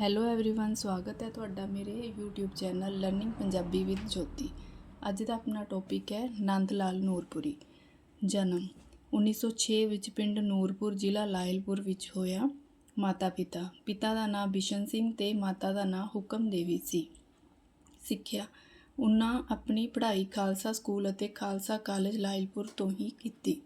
Hello everyone ਸਵਾਗਤ ਹੈ ਤੁਹਾਡਾ ਮੇਰੇ YouTube channel learning Punjabi with Jyoti ਅੱਜ ਦਾ ਆਪਣਾ ਟੌਪਿਕ ਹੈ ਨੰਦ ਲਾਲ ਨੂਰਪੁਰੀ ਜਨਮ 1906 ਵਿੱਚ ਪਿੰਡ ਨੂਰਪੁਰ ਜ਼ਿਲ੍ਹਾ ਲਾਇਲਪੁਰ ਵਿੱਚ ਹੋਇਆ ਮਾਤਾ ਪਿਤਾ ਪਿਤਾ ਦਾ ਨਾਮ ਬਿਸ਼ਨ ਸਿੰਘ ਤੇ ਮਾਤਾ ਦਾ ਨਾਮ ਹੁਕਮ ਦੇਵੀ ਸੀ ਸਿੱਖਿਆ ਉਹਨਾਂ ਆਪਣੀ ਪੜ੍ਹਾਈ ਖਾਲਸਾ ਸਕੂਲ ਅਤੇ ਖਾਲਸਾ ਕਾਲਜ ਲਾਇਲਪੁਰ ਤੋਂ ਹੀ ਕੀਤੀ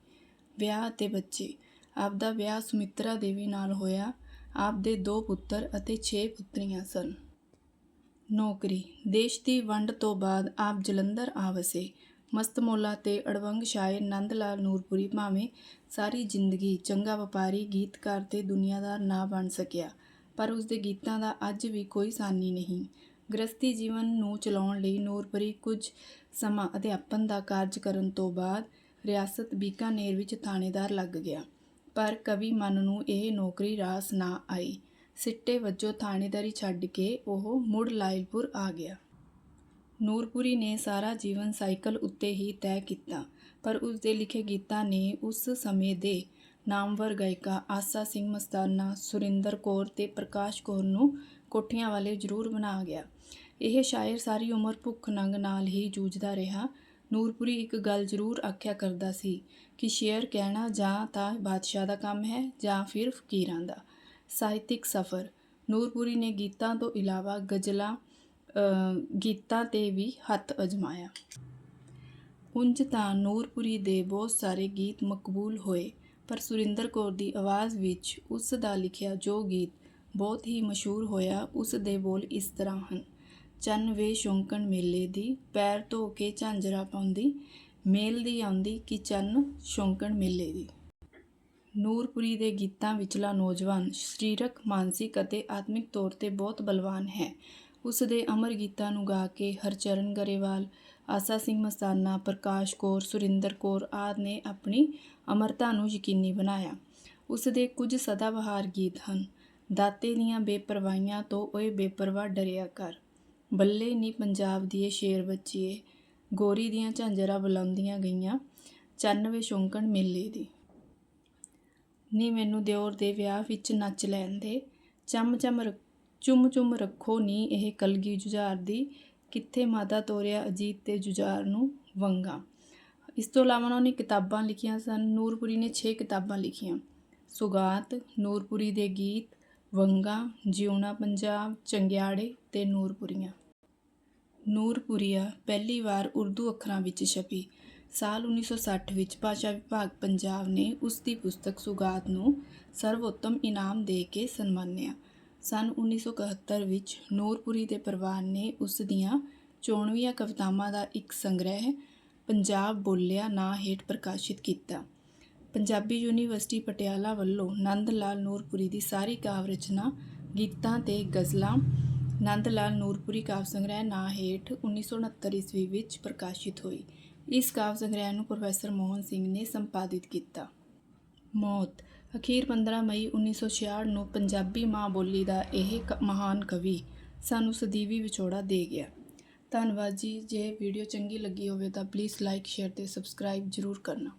ਵਿਆਹ ਅਤੇ ਬੱਚੇ ਆਪ ਦਾ ਵਿਆਹ ਸੁਮਿਤਰਾ ਦੇਵੀ ਨਾਲ ਹੋਇਆ ਆਪ ਦੇ ਦੋ ਪੁੱਤਰ ਅਤੇ 6 ਪੁੱਤਰੀਆਂ ਸਨ। ਨੌਕਰੀ। ਦੇਸ਼ ਦੀ ਵੰਡ ਤੋਂ ਬਾਅਦ ਆਪ ਜਲੰਧਰ ਆ ਵਸੇ। ਮਸਤਮੋਲਾ ਤੇ ਅੜਵੰਗ ਸ਼ਾਇਰ ਨੰਦ ਲਾਲ ਨੂਰਪੁਰੀ ਭਾਵੇਂ ਸਾਰੀ ਜ਼ਿੰਦਗੀ ਚੰਗਾ ਵਪਾਰੀ, ਗੀਤਕਾਰ ਤੇ ਦੁਨੀਆਦਾਰ ਨਾ ਬਣ ਸਕਿਆ, ਪਰ ਉਸ ਦੇ ਗੀਤਾਂ ਦਾ ਅੱਜ ਵੀ ਕੋਈ ਸਾਨੀ ਨਹੀਂ। ਗ੍ਰਸਤੀ ਜੀਵਨ ਨੂੰ ਚਲਾਉਣ ਲਈ ਨੂਰਪੁਰੀ ਕੁਝ ਸਮਾਂ ਅਧਿਆਪਨ ਦਾ ਕਾਰਜ ਕਰਨ ਤੋਂ ਬਾਅਦ ਰਿਆਸਤ ਬੀਕਾਨੇਰ ਵਿੱਚ ਥਾਣੇਦਾਰ ਲੱਗ ਗਿਆ। ਪਰ ਕਵੀ ਮਨ ਨੂੰ ਇਹ ਨੌਕਰੀ ਰਾਸ ਨਾ ਆਈ। ਸਿੱਟੇ ਵਜੋਂ ਥਾਣੇਦਾਰੀ ਛੱਡ ਕੇ ਉਹ ਮੁੜ ਲਾਇਲਪੁਰ ਆ ਗਿਆ। ਨੂਰਪੁਰੀ ਨੇ ਸਾਰਾ ਜੀਵਨ ਸਾਈਕਲ ਉੱਤੇ ਹੀ ਤੈਅ ਕੀਤਾ, ਪਰ ਉਸ ਦੇ ਲਿਖੇ ਗੀਤਾਂ ਨੇ ਉਸ ਸਮੇਂ ਦੇ ਨਾਮਵਰ ਗਾਇਕਾ ਆਸਾ ਸਿੰਘ ਮਸਤਾਨਾ, ਸੁਰਿੰਦਰ ਕੌਰ ਤੇ ਪ੍ਰਕਾਸ਼ ਕੌਰ ਨੂੰ ਕੋਠੀਆਂ ਵਾਲੇ ਜ਼ਰੂਰ ਬਣਾ ਗਿਆ। ਇਹ ਸ਼ਾਇਰ ਸਾਰੀ ਉਮਰ ਭੁੱਖ ਨੰਗ ਨਾਲ ਹੀ ਜੂਝਦਾ ਰਿਹਾ ਨੂਰਪੁਰੀ ਇੱਕ ਗੱਲ ਜ਼ਰੂਰ ਆਖਿਆ ਕਰਦਾ ਸੀ ਕਿ ਸ਼ੇਅਰ ਕਹਿਣਾ ਜਾਂ ਤਾਂ ਬਾਦਸ਼ਾਹ ਦਾ ਕੰਮ ਹੈ ਜਾਂ ਫਿਰ ਫਕੀਰਾਂ ਦਾ। ਸਾਹਿਤਿਕ ਸਫ਼ਰ। ਨੂਰਪੁਰੀ ਨੇ ਗੀਤਾਂ ਤੋਂ ਇਲਾਵਾ ਗਜ਼ਲਾਂ ਗੀਤਾਂ ਤੇ ਵੀ ਹੱਥ ਅਜਮਾਇਆ। ਉਂਝ ਤਾਂ ਨੂਰਪੁਰੀ ਦੇ ਬਹੁਤ ਸਾਰੇ ਗੀਤ ਮਕਬੂਲ ਹੋਏ, ਪਰ ਸੁਰਿੰਦਰ ਕੌਰ ਦੀ ਆਵਾਜ਼ ਵਿੱਚ ਉਸ ਦਾ ਲਿਖਿਆ ਜੋ ਗੀਤ ਬਹੁਤ ਹੀ ਮਸ਼ਹੂਰ ਹੋਇਆ, ਉਸ ਦੇ ਬੋਲ ਇਸ ਤਰ੍ਹਾਂ ਹਨ। ਚੰਨ ਵੇ ਸ਼ੌਂਕਣ ਮੇਲੇ ਦੀ, ਪੈਰ ਧੋ ਕੇ ਝਾਂਜਰਾ ਪਾਉਂਦੀ, ਮੇਲ ਦੀ ਆਉਂਦੀ ਕਿ ਚੰਨ ਸ਼ੌਂਕਣ ਮੇਲੇ ਦੀ। ਨੂਰਪੁਰੀ ਦੇ ਗੀਤਾਂ ਵਿਚਲਾ ਨੌਜਵਾਨ ਸਰੀਰਕ, ਮਾਨਸਿਕ ਅਤੇ ਆਤਮਿਕ ਤੌਰ ਤੇ ਬਹੁਤ ਬਲਵਾਨ ਹੈ। ਉਸ ਦੇ ਅਮਰ ਗੀਤਾਂ ਨੂੰ ਗਾ ਕੇ ਹਰਚਰਨ ਗਰੇਵਾਲ, ਆਸਾ ਸਿੰਘ ਮਸਤਾਨਾ, ਪ੍ਰਕਾਸ਼ ਕੌਰ, ਸੁਰਿੰਦਰ ਕੌਰ ਆਦਿ ਨੇ ਆਪਣੀ ਅਮਰਤਾ ਨੂੰ ਯਕੀਨੀ ਬਣਾਇਆ। ਉਸ ਦੇ ਕੁਝ ਸਦਾਬਹਾਰ ਗੀਤ ਹਨ, ਦਾਤੇ ਦੀਆਂ ਬੇਪਰਵਾਹੀਆਂ ਤੋਂ ਓਏ ਬੇਪਰਵਾਹ ਡਰਿਆ ਕਰ। ਬੱਲੇ ਨੀ ਪੰਜਾਬ ਦੀ ਸ਼ੇਰ ਬੱਚੀਏ, ਗੋਰੀ ਦੀਆਂ ਝਾਂਜਰਾਂ ਬੁਲਾਉਂਦੀਆਂ ਗਈਆਂ 94 ਸ਼ੌਂਕਣ ਮੇਲੇ ਦੀ। ਨੀ ਮੈਨੂੰ ਦਿਓਰ ਦੇ ਵਿਆਹ ਵਿੱਚ ਨੱਚ ਲੈਣ ਦੇ, ਚਮ ਚਮ ਰ- ਚੁੰਮ ਚੁੰਮ ਰੱਖੋ ਨੀ ਇਹ ਕਲਗੀ ਜੁਝਾਰ ਦੀ, ਕਿੱਥੇ ਮਾਤਾ ਤੋਰਿਆ ਅਜੀਤ ਤੇ ਜੁਝਾਰ ਨੂੰ ਵੰਗਾ। ਇਸ ਤੋਂ ਇਲਾਵਾ ਉਹਨਾਂ ਨੇ ਕਿਤਾਬਾਂ ਲਿਖੀਆਂ ਸਨ, ਨੂਰਪੁਰੀ ਨੇ 6 ਕਿਤਾਬਾਂ ਲਿਖੀਆਂ, ਸੁਗਾਤ, ਨੂਰਪੁਰੀ ਦੇ ਗੀਤ ਵੰਗਾ, ਜਿਉਣਾ ਪੰਜਾਬ, ਚੰਗਿਆੜੇ ਤੇ ਨੂਰਪੁਰੀਆਂ। ਨੂਰਪੁਰੀਆ ਪਹਿਲੀ ਵਾਰ ਉਰਦੂ ਅੱਖਰਾਂ ਵਿੱਚ ਛਪੀ। ਸਾਲ 1960 ਵਿੱਚ ਭਾਸ਼ਾ ਵਿਭਾਗ ਪੰਜਾਬ ਨੇ ਉਸ ਦੀ ਪੁਸਤਕ ਸੁਗਾਤ ਨੂੰ ਸਰਵੋਤਮ ਇਨਾਮ ਦੇ ਕੇ ਸਨਮਾਨਿਆ। ਸਨ 1971 ਵਿੱਚ ਨੂਰਪੁਰੀ ਦੇ ਪਰਿਵਾਰ ਨੇ ਉਸ ਦੀਆਂ ਚੋਣਵੀਆਂ ਕਵਿਤਾਵਾਂ ਦਾ ਇੱਕ ਸੰਗ੍ਰਹਿ, ਪੰਜਾਬ ਬੋਲਿਆ ਨਾਂ ਹੇਠ ਪ੍ਰਕਾਸ਼ਿਤ ਕੀਤਾ। ਪੰਜਾਬੀ ਯੂਨੀਵਰਸਿਟੀ ਪਟਿਆਲਾ ਵੱਲੋਂ ਨੰਦ ਲਾਲ ਨੂਰਪੁਰੀ ਦੀ ਸਾਰੀ ਕਾਵਿ ਰਚਨਾ, ਗੀਤਾਂ ਤੇ ਗਜ਼ਲਾਂ, ਨੰਦ ਲਾਲ ਨੂਰਪੁਰੀ ਕਾਵਿ ਸੰਗ੍ਰਹਿ ਨਾਂ ਹੇਠ 1969 ਈਸਵੀ ਵਿੱਚ ਪ੍ਰਕਾਸ਼ਿਤ ਹੋਈ। ਇਸ ਕਾਵਿ ਸੰਗ੍ਰਹਿ ਨੂੰ ਪ੍ਰੋਫੈਸਰ ਮੋਹਨ ਸਿੰਘ ਨੇ ਸੰਪਾਦਿਤ ਕੀਤਾ। ਮੌਤ, ਅਖੀਰ 15 ਮਈ 1966 ਨੂੰ ਪੰਜਾਬੀ ਮਾਂ ਬੋਲੀ ਦਾ ਇਹ ਕ- ਮਹਾਨ ਕਵੀ ਸਾਨੂੰ ਸਦੀਵੀ ਵਿਛੋੜਾ ਦੇ ਗਿਆ। ਧੰਨਵਾਦ ਜੀ, ਜੇ ਵੀਡੀਓ ਚੰਗੀ ਲੱਗੀ ਹੋਵੇ ਤਾਂ ਪਲੀਜ਼ ਲਾਈਕ ਸ਼ੇਅਰ ਤੇ ਸਬਸਕ੍ਰਾਈਬ ਜ਼ਰੂਰ ਕਰਨਾ।